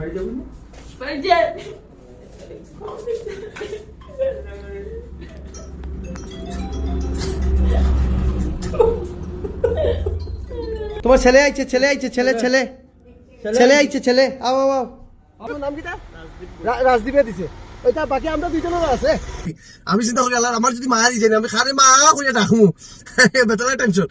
বাড়ি যাব না? তোমার ছেলে আইছে ছেলে আইছে ছেলে ছেলে। ছেলে আইছে। ছেলে। আও আও আও। আমার নাম কিটা রা- রাজদীপে দিছে। ওইটা বাকি আমরা দুইজনের আছে। আমি চিন্তা করি আল্লাহ আমার যদি মা দি জানি আমি খারে মা করে ডাকমু। বেতলা টেনশন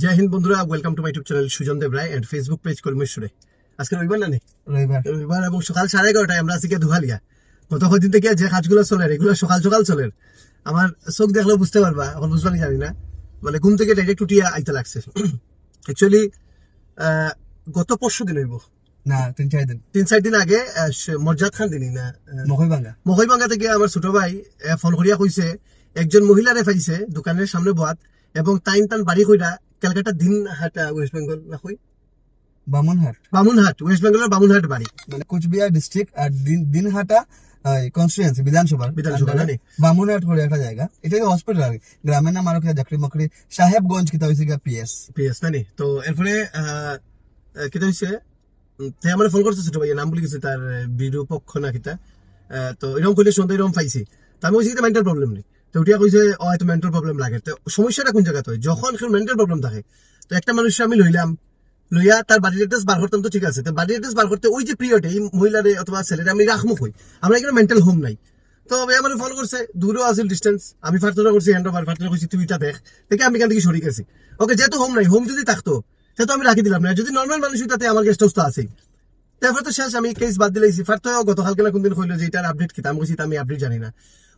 জয় হিন্দ বন্ধুরা welcome to my YouTube channel Sujan Deb Roy and Facebook page কর্মেশ্বরে আজকে রবিবার না নেই রবিবার। রবিবার এবং সকাল সাড়ে এগারোটায় আমরা দুহালিয়া গত কদিন থেকে যে কাজগুলো চলে এগুলো সকাল সকাল চলে। আমার চোখ দেখলেও বুঝতে পারবা এখন বুঝবানি জানি না। মানে ঘুম থেকে ডাইরেক্ট উঠিয়া আইতে লাগছে। অ্যাকচুয়ালি গত পরশু দিন হইব। না তিন চার দিন। তিন চার দিন আগে মর্যাদ খান দিনই না মকই ভাঙ্গা মহইবাঙ্গা থেকে আমার ছোট ভাই ফোন করিয়া কইছে একজন মহিলারে পাইছে দোকানের সামনে বহাত এবং টাইম টান বাড়ি কইরা ক্যালকাটা দিন হাটা ওয়েস্ট বেঙ্গল না কই? বামুনহাট বামুনহাট ওয়েস্ট বেঙ্গলের বামুনহাট বাড়ি মানে কোচবিহার ডিস্ট্রিক্ট আর দিন দিনহাটা কনস্টিটুয়েন্সি বিধানসভা বিধানসভা। বামুনহাট করে একটা জায়গা। এটা হসপিটাল আর গ্রামের নাম আরও খেয়ে চাকরি মাকড়ি সাহেবগঞ্জ কিতা হয়েছে গিয়া পিএস পিএস নানি তো এরপরে কিতা হয়েছে তে আমার ফোন করছে ছোট ভাই নাম বলে গেছে তার আহ, বিরু পক্ষ না কিতা তো এরকম করলে সন্ধ্যা এরকম পাইছি। তো আমি বলছি মেন্টাল প্রবলেম নেই তো উঠিয়া কইছে হয়তো মেন্টাল প্রবলেম লাগে। তো সমস্যাটা কোন জায়গাতে হয়? যখন কেউ মেন্টাল প্রবলেম থাকে, তো একটা মানুষ আমি লইলাম, লইয়া তার বাড়ির অ্যাড্রেস বার করতাম, তো ঠিক আছে। তো বাড়ির অ্যাড্রেস বার করতে ওই যে এই অথবা আমি আমরা এখানে মেন্টাল হোম নাই। তো ভাই আমার ফলো করছে ডিস্টেন্স আমি ফার্তনা করছি হ্যান্ড ওভার ফার্তনা করছি, তুই দেখ। দেখে আমি এখান থেকে গেছি। ওকে, যেহেতু হোম নাই হোম যদি থাকতো, সেহেতু আমি রাখি দিলাম না। যদি নর্মাল মানুষ তাতে আমার গেস্ট হাউস তো আছেই। তারপরে তো শেষ, আমি কেস বাদ দিলাইছি। ফার্ত গতকালকে না কোনদিন কইলো যে এটার আপডেট কি? আমি আমি আপডেট জানি না।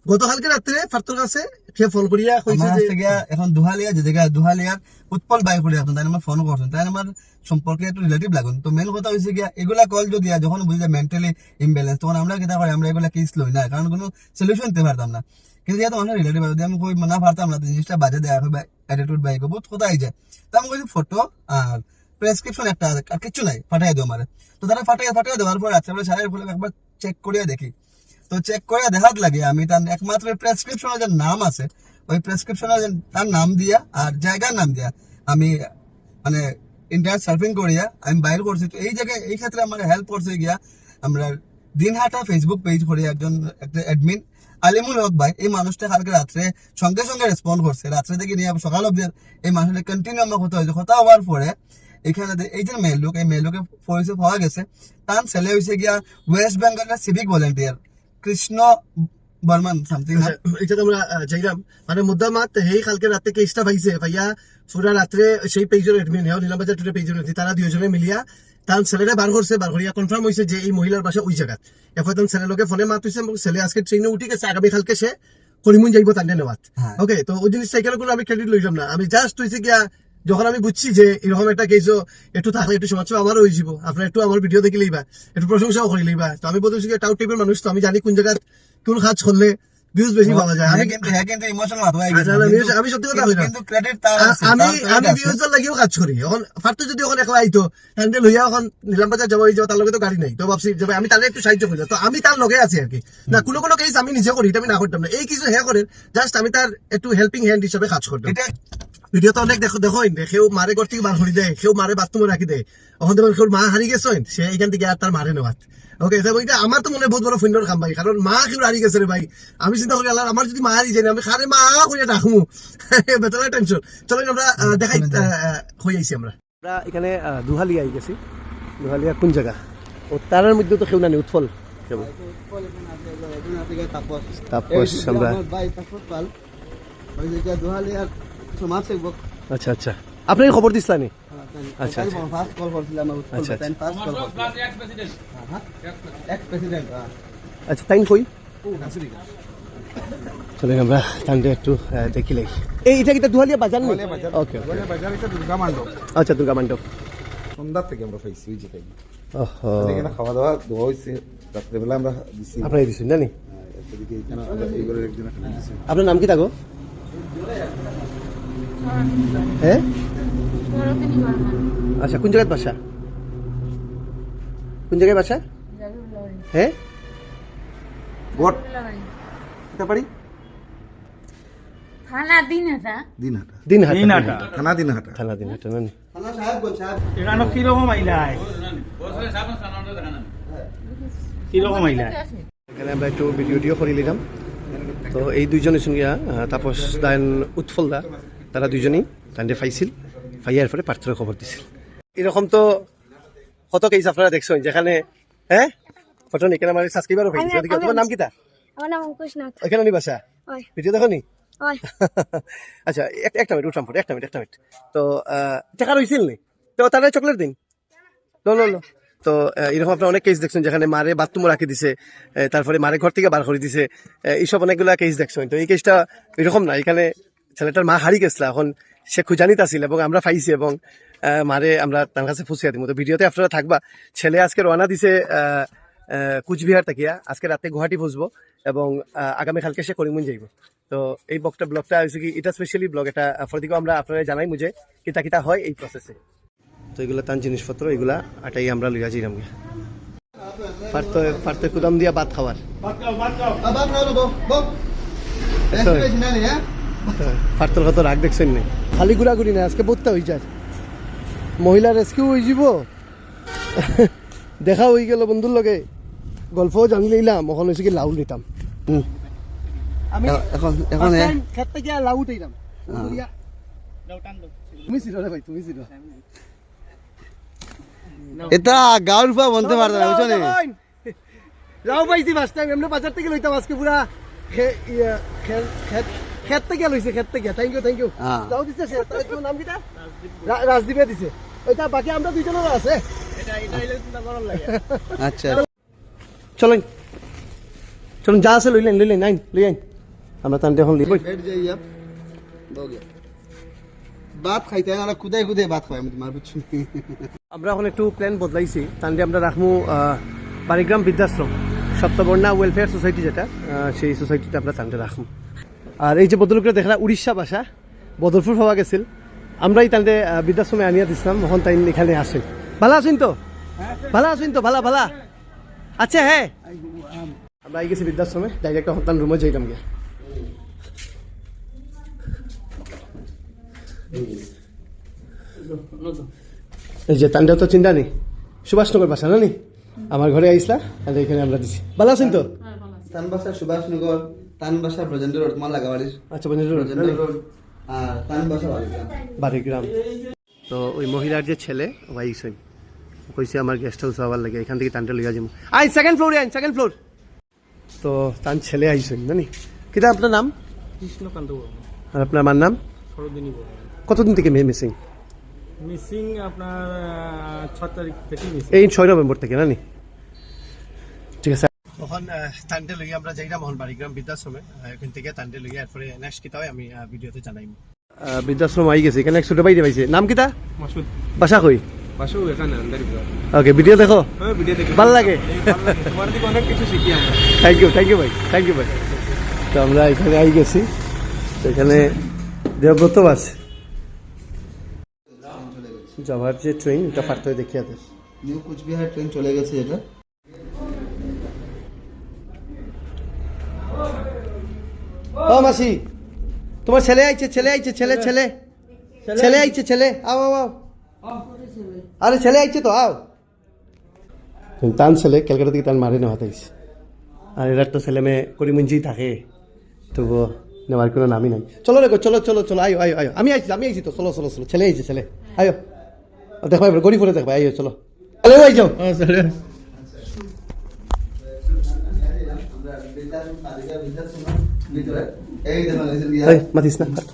গতকালকে রাত্রে ফার্তর কাছে সে ফোন করিয়া কইছে যে এখন দুহালিয়া যে জায়গা দুহালিয়ার উৎপল বাই করে তাই আমার ফোন করছেন। তাই আমার সম্পর্কে একটু রিলেটিভ লাগুন। তো মেন কথা হয়েছে গিয়া এগুলা কল যদি যখন বুঝি মেন্টালি ইমব্যালেন্স তখন আমরা করি? আমরা এগুলা কেস লই না কারণ কোনো সলিউশন দিতে পারতাম না। কিন্তু যেহেতু রিলেটিভ যদি আমি কই না পারতাম না জিনিসটা বাজে দেওয়া হবে অ্যাটিটিউড বাইক বহুত কথা আই যায়? তো আমি কইছি ফটো আর প্রেসক্রিপশন একটা আছে, আর কিছু নাই ফাটাই দেবো আমার। তো তারা ফাটাই ফাটাই দেওয়ার পর রাত্রেবেলা সারা ফলে একবার চেক করিয়া দেখি। তো চেক করে দেখাত লাগে। আমি তার একমাত্র প্রেসক্রিপশনের যে নাম আছে, ওই প্রেসক্রিপশনের যে তার নাম দিয়া আর জায়গার নাম দিয়া আমি মানে ইন্টারনেট সার্ফিং করিয়া আমি বাইর করছি। তো এই জায়গায়, এই ক্ষেত্রে আমার হেল্প করছে গিয়া আমরা দিনহাটা ফেসবুক পেজ করি একজন, একটা অ্যাডমিন আলিমুল হক ভাই। এই মানুষটা কালকে রাত্রে সঙ্গে সঙ্গে রেসপন্ড করছে। রাত্রে থেকে নিয়ে সকাল অব্দি এই মানুষটা কন্টিনিউ আমার কথা হয়েছে। কথা হওয়ার পরে এখানে এই যে মেয়ে লোক, এই মেয়ে লোকের পরিচয় পাওয়া গেছে। তার ছেলে হয়েছে গিয়া ওয়েস্ট বেঙ্গলের civic volunteer Krishna Barman something আচ্ছা, এটা তো আমরা যাইলাম মানে মুদ্দামাত সেই কালকে রাতে কেসটা পাইছে ভাইয়া পুরা রাত্রে সেই পেজের এডমিন হেও নীলামবাজার টুডে পেজের এডমিন তারা দুজনে মিলিয়া তার ছেলেরা বার করছে বার করিয়া কনফার্ম হয়েছে যে এই মহিলার বাসা ওই জায়গাত। এরপর তার ছেলে লোকে ফোনে মাত এবং ছেলে আজকে ট্রেনে উঠে গেছে আগামী কালকে সে করিমুন যাইব নেওয়াত। হ্যাঁ। ওকে তো ওই জিনিসটা এখানে কোনো আমি ক্রেডিট লইলাম না। আমি জাস্ট হইছে গিয়া যখন আমি বুঝছি যে এরকম একটা কেস একটু থাকলে একটু সমাজ আমারও হয়ে যাব আপনার একটু আমার ভিডিও দেখে লইবা একটু প্রশংসাও করে লইবা তো আমি বলতেছি যে টাউট টাইপের মানুষ তো আমি জানি কোন জায়গায় কোন কাজ করলে ভিউজ বেশি পাওয়া যায়। আমি হ্যাঁ কিন্তু কিন্তু ইমোশনাল গেছে। আচ্ছা, আমি- কিন্তু- সত্যি কথা কিন্তু- কিন্তু ক্রেডিট তার আমি আমি ভিউজের লাগিও কাজ করি। এখন ফার্স্টে যদি এখন একলা আইতো হ্যান্ডেল হইয়া এখন নিলাম বাজার যাব এই যাব তার লগে তো গাড়ি নাই। তো ভাবছি যে আমি তাহলে একটু সাহায্য করি। তো আমি তার লগে আছি আর কি। না কোনো কোনো কেস আমি নিজে করি এটা আমি না করতাম না। এই কিছু হ্যাঁ করেন জাস্ট আমি তার একটু হেল্পিং হ্যান্ড হিসাবে কাজ করতাম। এটা ভিডিওতে অনেক দেখো দেখো সেও মারে ঘর থেকে বার করে দেয় সেও মারে বাথরুমে রাখি দেয়। এখন তোমার সেও মা হারিয়ে গেছেন সে এখান থেকে আর তার মারে নেওয়াত ওকে তো আমার তো মনে হয় বহুত বড় ফুন্ডর খাম ভাই কারণ মা কেউ হারিয়ে গেছে রে ভাই। আমি চিন্তা করি আল্লাহ আমার যদি মা হারিয়ে যায় আমি খারে মা করে রাখব বেতলা টেনশন চলো আমরা দেখাই আহ, আহ, হয়ে আইছি আমরা। আমরা এখানে আহ, দুহালিয়া আই গেছি। দুহালিয়া কোন জায়গা? ও তারার মধ্যে তো কেউ না উৎফল। কেবল তাপস। আমরা আচ্ছা আচ্ছা আপনি খবর দিছিলানি আচ্ছা, আচ্ছা। আচ্ছা, আচ্ছা তাই কই? চলেন আমরা তান্ডে একটু দেখি লাগি এই এটা কিটা দুহালিয়া বাজার নেই ওকে ওকে বাজার এটা দুর্গা মান্ডপ। আচ্ছা দুর্গা মণ্ডপ সন্ধ্যার থেকে আমরা পাইছি ওই জায়গায় ওহো। এখানে খাওয়া দাওয়া দেওয়া হয়েছে রাত্রেবেলা আমরা দিছি। আপনারা দিছেন জানি। এদিকে এখানে আমরা এইবারের একজন এখানে দিছি। আপনার নাম কি থাকো হ্যাঁ? বড়দিনী বর্মন আচ্ছা কোন জায়গায় বাসা? কোন জায়গায় বাসা? হ্যাঁ? পারি দিনহাটা। দিনহাটা। দিনহাটা। থানা দিনহাটা। থানা দিনহাটা সাহেব এখানে আমরা একটু ভিডিও করে নিলাম। তো এই দুইজন সঙ্গে তাপস দায়ন উৎফল দা তারা দুইজনেই তান্ডে ফাইছিল ফাইয়ার পরে পার্থর খবর দিছিল। এরকম তো কত কেস আপনারা দেখছেন যেখানে হ্যাঁ ফটো নি কেন আমার সাবস্ক্রাইবারও হয়ে গেছে তোমার নাম কি আমার নাম অঙ্কুশ নাথ। এখানে নি বাসা ভিডিও দেখো নি? আচ্ছা এক- একটা মিনিট উঠাম ফটো একটা মিনিট একটা মিনিট তো টাকা রইছিল নি? তো তারা চকলেট দিন। লো লো লো। তো এরকম আপনার অনেক কেস দেখছেন যেখানে মারে বাথরুমে রাখি দিছে তারপরে মারে ঘর থেকে বার করে দিছে এইসব অনেকগুলা কেস দেখছেন। তো এই কেসটা এরকম না এখানে ছেলেটার মা হারি গেছিল এখন সে খুঁজানিত আছিল এবং আমরা পাইছি এবং মারে আমরা তার কাছে ফুসিয়া দিব তো ভিডিওতে আপনারা থাকবা ছেলে আজকে রওনা দিছে কুচবিহার থাকিয়া আজকে রাতে গুয়াহাটি ফুসবো এবং আগামীকালকে সে করিমুন যাইব। তো এই ব্লগটা ব্লগটা হয়েছে কি এটা স্পেশালি ব্লগ এটা ফরদিকেও আমরা আপনারা জানাই মুঝে কিতা কিতা হয় এই প্রসেসে তো এগুলো তান জিনিসপত্র এগুলা আটাই আমরা লইয়া যাইলাম গিয়া। পারতো পারতো কুদাম দিয়া ভাত খাওয়ার। আবার খাও বো বেশি বেশি হ্যাঁ পারতোর কত রাগ দেখছেন নি? খালি ঘুরাঘুরি না আজকে বলতে হয়ে যায়। মহিলা রেস্কিউ হয়ে যাব। দেখা হয়ে গেল বন্ধুর লগে। গল্পও জানি লইলাম এখন হয়েছে কি লাউ নিতাম আমি এখন এখন খেত থেকে লাউ উঠাইলাম তুমি ছিল রে ভাই তুমি ছিল এটা গাঁর পা বলতে পারতো না বুঝছ লাউ পাইছি ফার্স্ট টাইম এমনি বাজার থেকে লইতাম আজকে পুরা ইয়া, খেত- খেত থেকে লইছে খেত থ্যাংক ইউ থ্যাংক ইউ যাও দিছে সে। নাম কিটা? রাজদীপে দিছে। ওইটা বাকি আমরা আছে। আচ্ছা। চলেন। চলুন যা আছে লইলেন লইলেন আমরা ভাত খাইতে আমরা খুদাই খুদাই ভাত খাই আমি বুঝছি আমরা এখন একটু প্ল্যান বদলাইছি। তাহলে আমরা রাখব বারিগ্রাম বৃদ্ধাশ্রম সপ্তবর্ণা ওয়েলফেয়ার সোসাইটি যেটা সেই সোসাইটিতে আমরা তাহলে রাখব আর এই যে বদলুকরা দেখা উড়িষ্যা ভাষা বদলপুর পাওয়া গেছিল। আমরাই আহ, বৃদ্ধাশ্রমে আনিয়া দিছিলাম মোহন তাই এখানে আসেন ভালো আছেন তো? ভালো আছেন তো? ভালো ভালো। আচ্ছা হ্যাঁ। আমরা গেছি বৃদ্ধাশ্রমে ডাইরেক্ট সন্তান রুমে যাইলাম গিয়ে। এই যে তান্ডাও তো চিন্তা নেই। সুভাষনগর বাসা না নি? আমার ঘরে আইসলা আর এখানে আমরা দিছি। ভালো আছেন তো? সুভাষনগর। তানবাসা ব্রজেন্দ্র রোড তোমার লাগাবাড়ির আচ্ছা ব্রজেন্দ্র রোড। আর তানবাসা বাড়িগ্রাম। তো ওই মহিলার যে ছেলে ওই সই কইছে আমার গেস্ট হাউস হওয়ার লাগে এখান থেকে টানটা লইয়া যাব আই সেকেন্ড ফ্লোরে আইন সেকেন্ড ফ্লোর তো তার ছেলে আইসই জানি কিটা আপনার নাম? কৃষ্ণকান্ত আর আপনার আমার নাম? সরদিনী কতদিন থেকে মেয়ে মিসিং মিসিং আপনার ছ তারিখ থেকে মিসিং এই ছয় নভেম্বর থেকে না নি ঠিক আছে তখন টান্ডে লইয়া আমরা যাইলাম মোহন বাড়িগ্রাম বৃদ্ধাশ্রমে এখান থেকে টান্ডে লইয়া এরপরে নেক্সট কিতা হয় আমি ভিডিওতে জানাইম। বৃদ্ধাশ্রম আই গেছে। এখানে একশো বাইরে পাইছে। নাম কিতা? মাসুদ। বাসা কই? এখানে ওকে ভিডিও দেখো। হ্যাঁ ভিডিও দেখি। ভালো লাগে। তোমার দিকে অনেক কিছু শিখি আমরা। থ্যাংক ইউ থ্যাংক ইউ ভাই থ্যাংক ইউ ভাই। তো আমরা এখানে আই গেছি। তো এখানে দেবব্রত আছে যাওয়ার যে ট্রেন এটা পারতে দেখি আদের নিউ কুচবিহার ট্রেন চলে গেছে এটা। ও মাসি তোমার ছেলে আইছে ছেলে আইছে ছেলে ছেলে। ছেলে আইছে। ছেলে। আও আও আও। আরে ছেলে আইছে তো আও। তান ছেলে ক্যালকাটা থেকে তান মারি নেওয়া আইছে। আর এর একটা ছেলে মেয়ে করিমঞ্জি থাকে তবু নেওয়ার কোনো নামই নাই। চলো রে গো, চলো চলো চলো আয়ো আয়ো আয়ো। আমি আইছি আমি আইছি তো চলো চলো চলো। ছেলে আইছে ছেলে। আয়ো। দেখবা এবার গড়ি পরে দেখবা আইও চলো। ছেলে আই যাও। এই দেখো এই, মাতিস না আর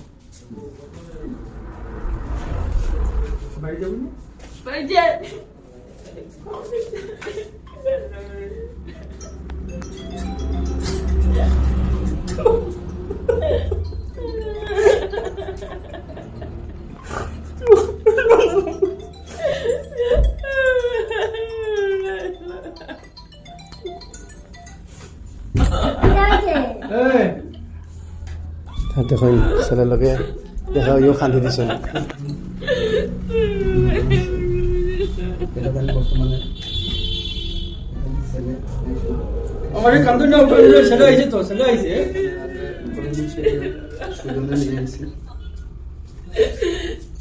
ছেলের লগে। দেখা ইও খান্দি দিছে। বর্তমানে আমার কান্দন না উঠে ছেলে আইছে তো ছেলে আইছে।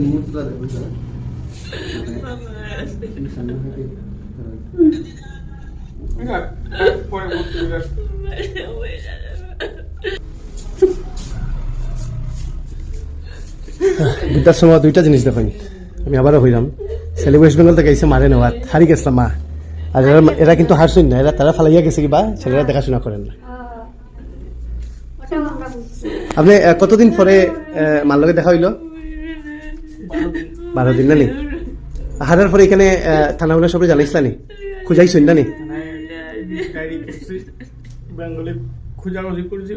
মুহূর্তটা মানে যাবে। বৃদ্ধাশ্রম দুইটা জিনিস দেখুন। আমি আবারও হইলাম। ছেলে ওয়েস্ট বেঙ্গল থেকে এসে মারে নেওয়াত হারি গেছিলাম মা। আর এরা এরা কিন্তু হারছুন না। এরা তারা ফালাইয়া গেছে কিবা ছেলেরা দেখাশোনা করেন না। আপনি কতদিন পরে মার লগে দেখা হইল? বারো দিন না নি? হারার পরে এখানে আহ, থানাগুলো সবাই জানাইছিলা নি খুঁজাইছুন না নি? খোঁজাখুঁজি করছি।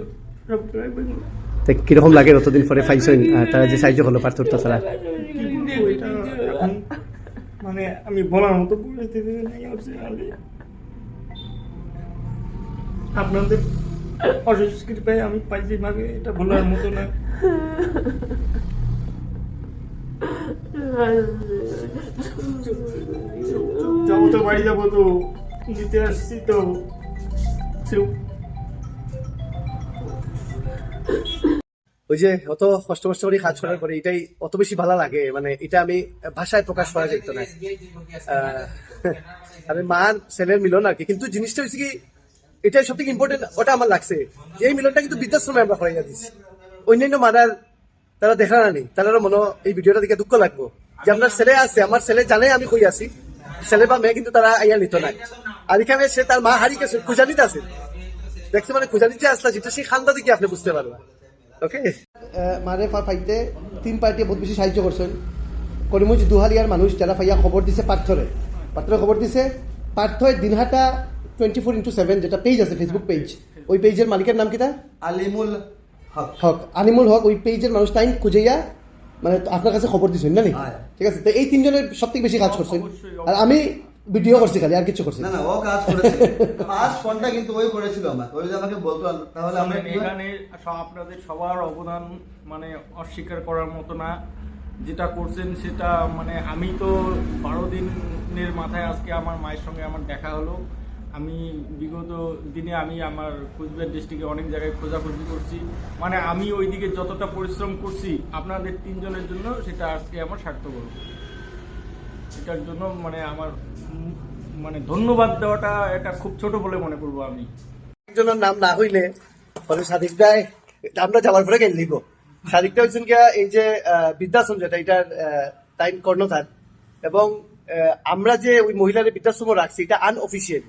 তো কীরকম লাগে অতদিন পরে পাইছুন তারা যে সাহায্য হলো পার্থর তারা? মানে আমি বলার মতো পরিস্থিতি আপনাদের অশেষ কৃপায় আমি পাইছি ভাগে, এটা বলার মতো না। যাব তো, বাড়ি যাব তো, নিতে আসছি তো। সেও ওই যে অত কষ্ট কষ্ট করে কাজ করার পরে এটাই অত বেশি ভালো লাগে। মানে এটা আমি ভাষায় প্রকাশ করা যেত না। আমি মার ছেলের মিলন আর কি। কিন্তু জিনিসটা হচ্ছে কি এটা সব থেকে ইম্পর্টেন্ট ওটা আমার লাগছে। এই মিলনটা কিন্তু বৃদ্ধাশ্রমে আমরা করাইয়া দিচ্ছি অন্যান্য মারার তারা দেখা না নেই তারা মনে এই ভিডিওটা দেখে দুঃখ লাগবো। যে আপনার ছেলে আছে, আমার ছেলে জানে আমি কই আছি। ছেলে বা মেয়ে কিন্তু তারা আইয়া নিত না। আর এখানে সে তার মা হারিয়ে গেছে খুঁজানিতে আছে। দেখছে মানে খুঁজানিতে আসলা, যেটা সেই খান্দা দিকে আপনি বুঝতে পারবেন। ওকে মারে পাইতে তিন পার্টি বহুত বেশি সাহায্য করছেন করিমুজ দুহালিয়ার মানুষ যারা পাইয়া খবর দিছে পার্থরে পার্থরে খবর দিছে পার্থয় Dinhata twenty four into seven যেটা পেজ আছে ফেসবুক পেজ ওই পেজের মালিকের নাম কিটা আলিমুল হক। হক। আনিমুল হক ওই পেজের মানুষ টাইম খুঁজেইয়া মানে আপনার কাছে খবর দিছেন না নি। ঠিক আছে তো এই তিনজনের সব থেকে বেশি কাজ করছেন আর আমি ভিডিও করছি খালি আর কিছু করছি না। না ও কাজ করেছে। ফার্স্ট ফোনটা কিন্তু ওই করেছিল আমার ওই যে আমাকে বলতো তাহলে আমরা এখানে সব আপনাদের সবার অবদান মানে অস্বীকার করার মতো না। যেটা করছেন সেটা মানে আমি তো বারো দিনের মাথায় আজকে আমার মায়ের সঙ্গে আমার দেখা হলো। আমি বিগত দিনে আমি আমার কুচবিহার ডিস্ট্রিক্টে অনেক জায়গায় খোঁজাখুঁজি করছি। মানে আমি ওইদিকে যতটা পরিশ্রম করছি আপনাদের তিনজনের জন্য সেটা আজকে আমার সার্থক হলো। এটার জন্য মানে আমার মানে ধন্যবাদ দেওয়াটা এটা খুব ছোট বলে মনে করব আমি। একজনের নাম না হইলে পরে সাদিক দায় আমরা যাওয়ার পরে গেল সাদিক দা হচ্ছেন গিয়া এই যে বৃদ্ধাশ্রম যেটা, এটার টাইম কর্ণধার। এবং আমরা যে ওই মহিলাদের বৃদ্ধাশ্রম রাখছি, এটা আনঅফিসিয়াল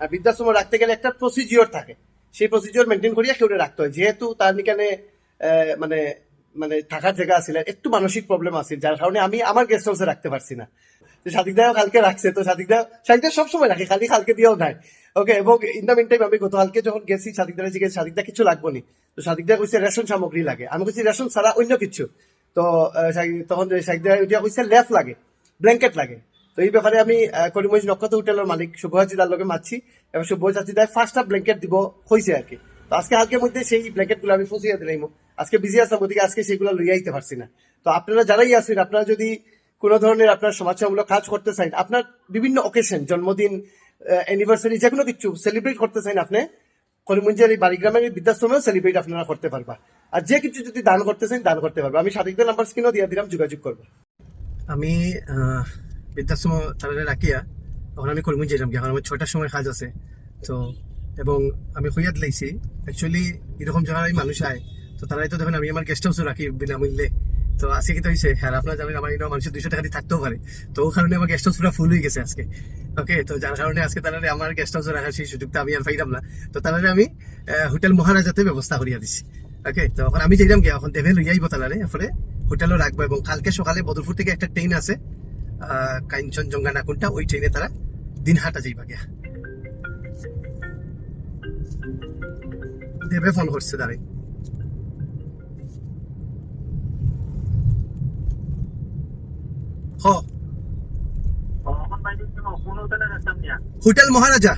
আর বৃদ্ধাশ্রম রাখতে গেলে একটা প্রসিজিওর থাকে। সেই প্রসিজিওর মেনটেন করিয়া কেউ রাখতে হয়। যেহেতু তার এখানে মানে মানে থাকার জায়গা আছিল একটু মানসিক প্রবলেম আছে, যার কারণে আমি আমার গেস্ট হাউসে রাখতে পারছি না। তো সাদিক দাও কালকে রাখছে, তো সাদিক দা সাদিক দা সবসময় রাখে, খালি কালকে দিয়েও নাই। ওকে এবং ইন দ্য মিন টাইম আমি গতকালকে যখন গেছি সাদিকদারে জিজ্ঞেস সাদিকদা কিছু লাগবো নি। তো সাদিকদা কইছে রেশন সামগ্রী লাগে। আমি কইছি রেশন ছাড়া অন্য কিছু। তো তখন সাদিকদা ওইটা কইছে লেফ লাগে, ব্ল্যাঙ্কেট লাগে। তো এই ব্যাপারে আমি করিমগঞ্জ নক্ষত্র হোটেলের মালিক শুভহাজিদার লগে মারছি। এবং শুভহাজিদার ফার্স্টটা ব্ল্যাঙ্কেট দিব হয়েছে আর কি। তো আজকে হালকের মধ্যে সেই ব্ল্যাঙ্কেটগুলো আমি ফসিয়ে দিলাম। আজকে বিজি আসলাম ওদিকে আজকে সেগুলো লইয়া আইতে পারছি না। তো আপনারা যারাই আছেন, আপনারা যদি কোনো ধরনের আপনার সমাজসেবামূলক কাজ করতে চান আপনার বিভিন্ন অকেশন জন্মদিন অ্যানিভার্সারি যে কোনো কিছু সেলিব্রেট করতে চান আপনি, করিমগঞ্জের এই বাড়িগ্রামের বৃদ্ধাশ্রমেও সেলিব্রেট আপনারা করতে পারবা। আর যে কিছু যদি দান করতে চান দান করতে পারবা। আমি সাদিকদের নাম্বার স্ক্রিনও দিয়ে দিলাম, যোগাযোগ করব। আমি বৃদ্ধাশ্রম তারা রাখিয়া, তখন আমি করিমগঞ্জ যেতাম এখন আমার ছয়টার সময় কাজ আছে। তো, এবং আমি হইয়াত লাইছি। অ্যাকচুয়ালি এরকম জায়গায় মানুষ আয়, তো তারাই তো দেখেন আমি আমার গেস্ট হাউসও রাখি বিনামূল্যে। তো আজকে কিন্তু হয়েছে হ্যাঁ আপনারা জানেন আমার এখানে মানুষের দুইশো টাকা দিয়ে থাকতেও পারে। তো ও কারণে আমার গেস্ট হাউস পুরো ফুল হয়ে গেছে আজকে। ওকে তো যার কারণে আজকে তারা আমার গেস্ট হাউসে রাখার সেই সুযোগটা আমি আর পাইলাম না। তো তারা আমি হোটেল মহারাজাতে ব্যবস্থা করিয়া দিছি। ওকে তো এখন আমি যেলাম গিয়া, এখন দেবে লইয়া আইব তালারে এরপরে হোটেলও রাখব এবং কালকে সকালে বদরপুর থেকে একটা ট্রেন আছে কাঞ্চনজঙ্ঘা না কোনটা, ওই ট্রেনে তারা দিন দিনহাটা যাইবা গিয়া। দেবে ফোন করছে তারে হ। হোটেল মহারাজা।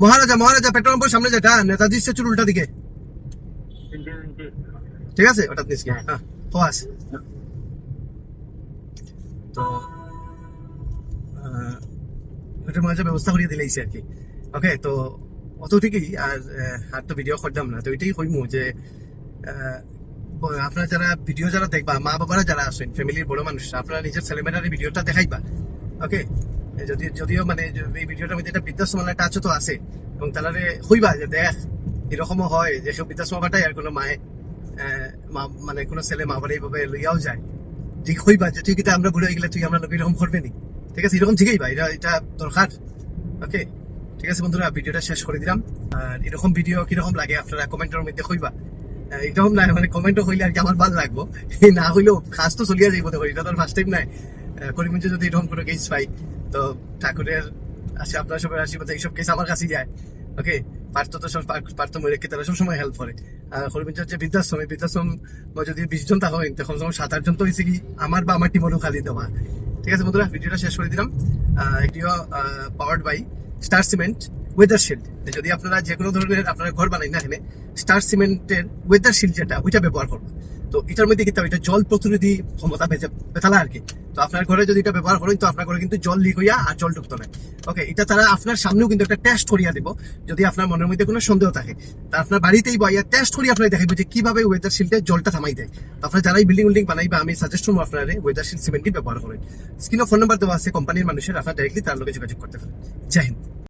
মহারাজা মহারাজা, পেট্রোল পাম্পের সামনে যেটা, নেতাজি স্ট্যাচুর উল্টা দিকে। ঠিক আছে? ওটা নিস হ্যাঁ ও আছে। তো ওটার মাঝে ব্যবস্থা করিয়ে দিলেইছে আর কি। ওকে তো, অত ঠিকই, আর আর তো ভিডিও করতাম না। তো এটাই কইমু যে আপনারা যারা ভিডিও যারা দেখবা মা বাবারা যারা আছেন ফ্যামিলির বড় মানুষ আপনারা নিজের ছেলেমেয়েরার এই ভিডিওটা দেখাইবা ওকে যদি যদিও মানে এই ভিডিওটার মধ্যে একটা বৃদ্ধাশ্রমের টাচও তো আছে এবং তাহলে হইবা যে দেখ এরকমও হয় যে সব বৃদ্ধাশ্রম কাটাই আর কোনো মায়ে মানে কোনো ছেলে মা বাড়ি এইভাবে লইয়াও যায়। ঠিক হইবা যে তুই কিন্তু আমরা বুড়ো হয়ে গেলে তুই আমরা লোক এরকম করবে নি? ঠিক আছে? এরকম ঠিকই ভাই এটা এটা দরকার। ওকে ঠিক আছে বন্ধুরা ভিডিওটা শেষ করে দিলাম। আর এরকম ভিডিও কীরকম লাগে আপনারা কমেন্টের মধ্যে আহ, এরকম না মানে কমেন্টও হইলে আর কি আমার ভালো লাগবো। না হইলেও কাজ তো চলিয়া যাইব দেখো, এটা তো ফার্স্ট টাইম নাই। করিমগঞ্জে যদি এরকম কোনো কেস পাই, তো ঠাকুরের আসে আপনার সবার আশীর্বাদ এইসব কেস আমার কাছে যায়। ওকে পার্থ তো সব পার্থ- ময়ূরকে তারা সবসময় হেল্প করে। আর করিমগঞ্জের যে বৃদ্ধাশ্রম এই বৃদ্ধাশ্রম যদি বিশ জন তা হয়, তখন যখন সাত, আট জন তো হয়েছে কি আমার বা আমার টিমেরও খালি দেওয়া। ঠিক আছে বন্ধুরা ভিডিওটা শেষ করে দিলাম। এটিও powered by Star Cement weather shield যদি আপনারা যে কোনো ধরনের আপনারা ঘর বানাই না এখানে স্টার সিমেন্টের ওয়েদার শিল্ড যেটা, ওইটা ব্যবহার করব তো এটার মধ্যে কিন্তু এটা জল প্রতিরোধী ক্ষমতা পেতালা আর কি। তো আপনার ঘরে যদি এটা ব্যবহার করেন, তো আপনার ঘরে কিন্তু জল লিক হইয়া আর জল ঢুকতো না। ওকে এটা তারা আপনার সামনেও কিন্তু একটা টেস্ট করিয়া দিব, যদি আপনার মনের মধ্যে কোনো সন্দেহ থাকে। তা আপনার বাড়িতেই বইয়া টেস্ট করিয়া আপনার দেখাইবো যে কীভাবে ওয়েদার শিল্ডে জলটা থামাই দেয়। আপনারা যারাই বিল্ডিং উল্ডিং বানাইবা, আমি সাজেস্ট করব আপনারা ওয়েদার শিল্ড সিমেন্টই ব্যবহার করেন। স্ক্রিনে ফোন নাম্বার দেওয়া আছে কোম্পানির মানুষের, আপনার ডাইরেক্টলি তার লোকে যোগাযোগ করতে পারেন। জয় হিন্দ।